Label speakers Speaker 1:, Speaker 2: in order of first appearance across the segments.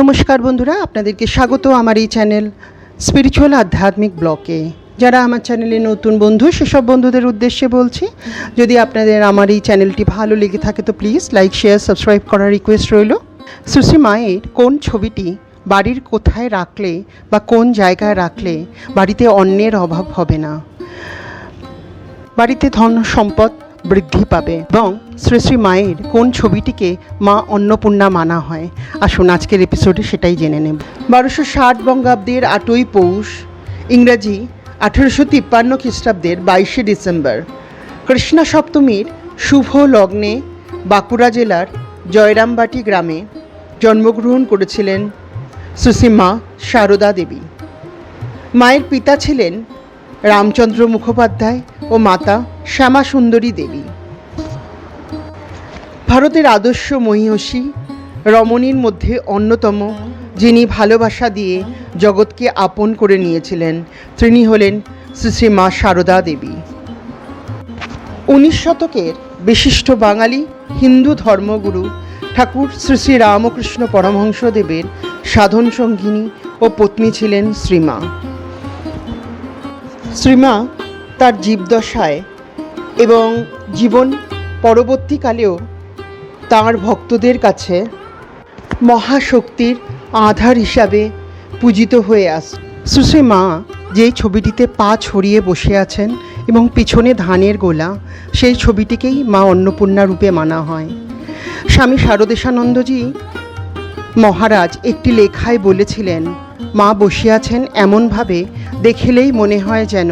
Speaker 1: নমস্কার বন্ধুরা, আপনাদেরকে স্বাগত আমার এই চ্যানেল স্পিরিচুয়াল আধ্যাত্মিক ব্লকে যারা আমার চ্যানেলে নতুন বন্ধু, সেসব বন্ধুদের উদ্দেশ্যে বলছি, যদি আপনাদের আমার এই চ্যানেলটি ভালো লেগে থাকে তো প্লিজ লাইক শেয়ার সাবস্ক্রাইব করার রিকোয়েস্ট রইল। সুশ্রী মায়ের কোন ছবিটি বাড়ির কোথায় রাখলে বা কোন জায়গায় রাখলে বাড়িতে অন্যের অভাব হবে না? বাড়িতে ধন সম্পদ বৃদ্ধি পাবে। এবং শ্রী শ্রী মায়ের কোন ছবিটিকে মা অন্নপূর্ণা মানা হয়? আসুন আজকের এপিসোডে সেটাই জেনে নেব। বারোশো ষাট বঙ্গাব্দের আটই পৌষ, ইংরাজি আঠেরোশো তিপ্পান্ন খ্রিস্টাব্দের বাইশে ডিসেম্বর। কৃষ্ণা সপ্তমীর শুভ লগ্নে বাঁকুড়া জেলার জয়রামবাটি গ্রামে জন্মগ্রহণ করেছিলেন সুসীমা সারদা দেবী। মায়ের পিতা ছিলেন রামচন্দ্র মুখোপাধ্যায় ও মাতা শ্যামা সুন্দরী দেবী। ভারতের আদর্শ মহিষী রমণীর মধ্যে অন্যতম, যিনি ভালোবাসা দিয়ে জগৎকে আপন করে নিয়েছিলেন, তিনি হলেন শ্রী মা সারদা দেবী। উনিশ শতকের বিশিষ্ট বাঙালি হিন্দু ধর্মগুরু ঠাকুর শ্রী শ্রী রামকৃষ্ণ পরমহংসদেবের সাধন সঙ্গিনী ও পত্নী ছিলেন শ্রীমা শ্রীমা তার জীবদশায় এবং জীবন পরবর্তীকালেও তার ভক্তদের কাছে মহাশক্তির আধার হিসাবে পূজিত হয়ে আস সুশ্রী মা যেই ছবিটিতে পা ছড়িয়ে বসে আছেন এবং পিছনে ধানের গোলা, সেই ছবিটিকেই মা অন্নপূর্ণা রূপে মানা হয়। স্বামী শারদেশানন্দজি মহারাজ একটি লেখায় বলেছিলেন, মা বসে আছেন এমনভাবে দেখিলেই মনে হয় যেন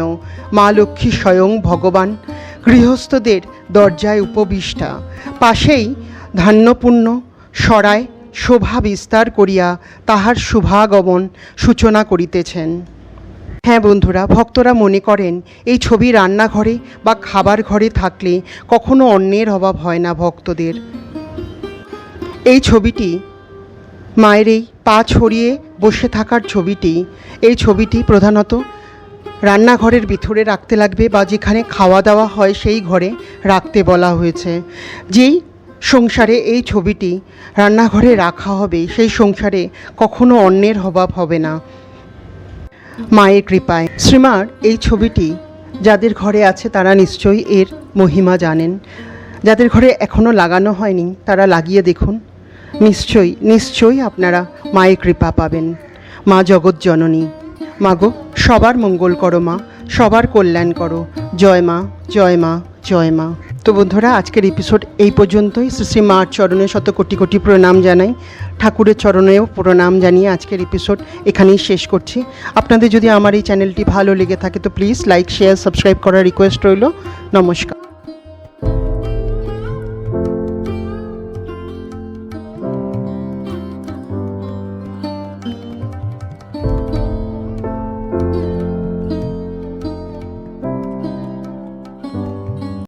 Speaker 1: মা লক্ষ্মী স্বয়ং ভগবান, গৃহস্থদের দরজায় উপবিষ্টা। পাশেই ধান্যপূর্ণ সরায় শোভা বিস্তার করিয়া তাহার শুভাগমন সূচনা করিতেছেন। হ্যাঁ বন্ধুরা, ভক্তরা মনে করেন, এই ছবি রান্নাঘরে বা খাবার ঘরে থাকলে কখনো অন্যের অভাব হয় না ভক্তদের। এই ছবিটি মায়ের এই পা ছড়িয়ে বসে থাকার ছবিটি, এই ছবিটি প্রধানত রান্নাঘরের ভিতরে রাখতে লাগবে বা যেখানে খাওয়া দাওয়া হয় সেই ঘরে রাখতে বলা হয়েছে। যেই সংসারে এই ছবিটি রান্নাঘরে রাখা হবে, সেই সংসারে কখনো অন্যের অভাব হবে না। মায়ের কৃপায়। শ্রীমার এই ছবিটি যাদের ঘরে আছে তারা নিশ্চয়ই এর মহিমা জানেন। যাদের ঘরে এখনও লাগানো হয়নি, তারা লাগিয়ে দেখুন। নিশ্চয়ই নিশ্চয়ই আপনারা মায়ের কৃপা পাবেন। মা জগৎ জননী। মাগো, সবার মঙ্গল করো মা, সবার কল্যাণ করো। জয় মা জয় মা জয় মা। তো বন্ধুরা, আজকের এপিসোড এই পর্যন্তই। শ্রী শ্রী মার চরণে শত কোটি কোটি প্রণাম জানাই। ঠাকুরের চরণেও প্রণাম জানিয়ে আজকের এপিসোড এখানেই শেষ করছি। আপনাদের যদি আমার এই চ্যানেলটি ভালো লেগে থাকে, তো প্লিজ লাইক শেয়ার সাবস্ক্রাইব করার রিকোয়েস্ট রইল। নমস্কার।